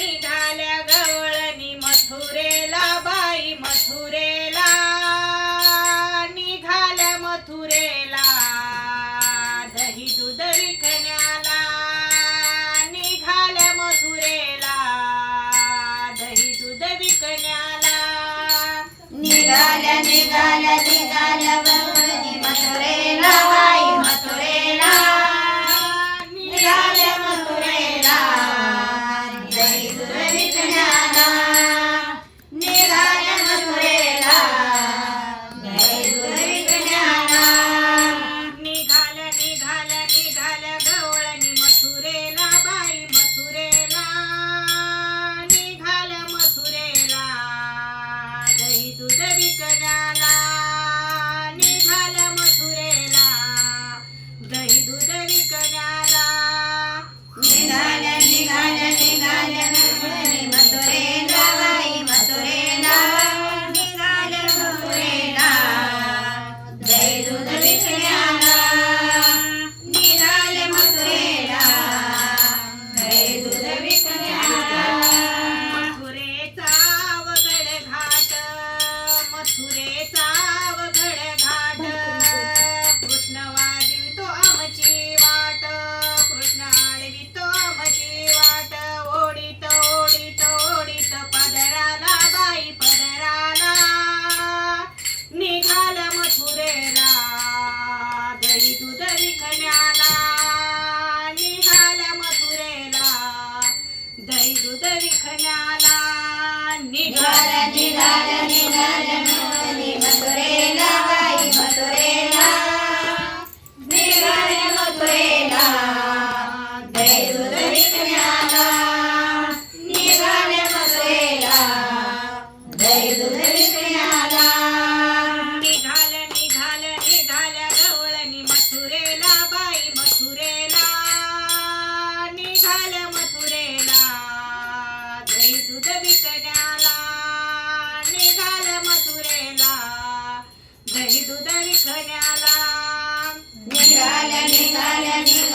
निघाल्या गवळणी मथुरेला बाई मथुरेला. निघाल्या मथुरेला दही दूध विकण्याला. निघाल्या मथुरेला दही दूध विकण्याला. निघाल्या निघाल्या निघाल्या गवळणी मथुरेला. Vem, de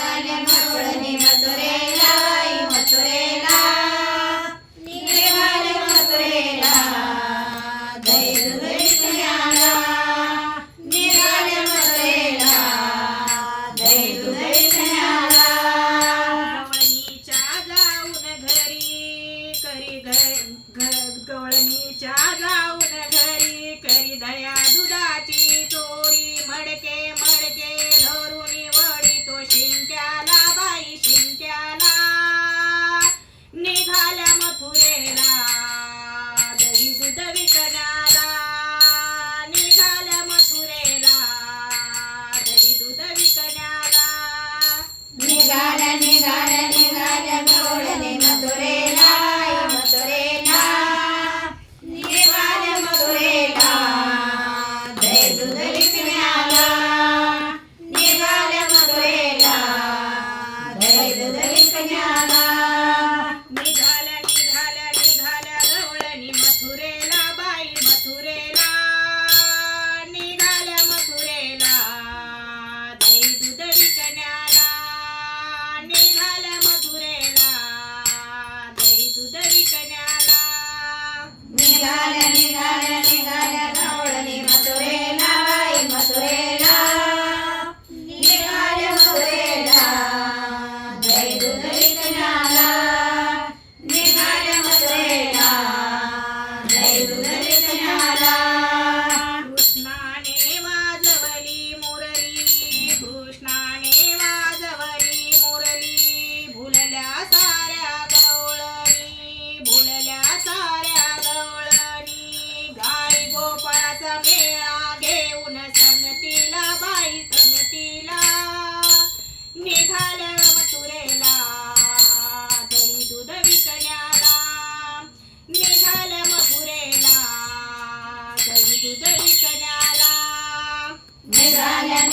Amen.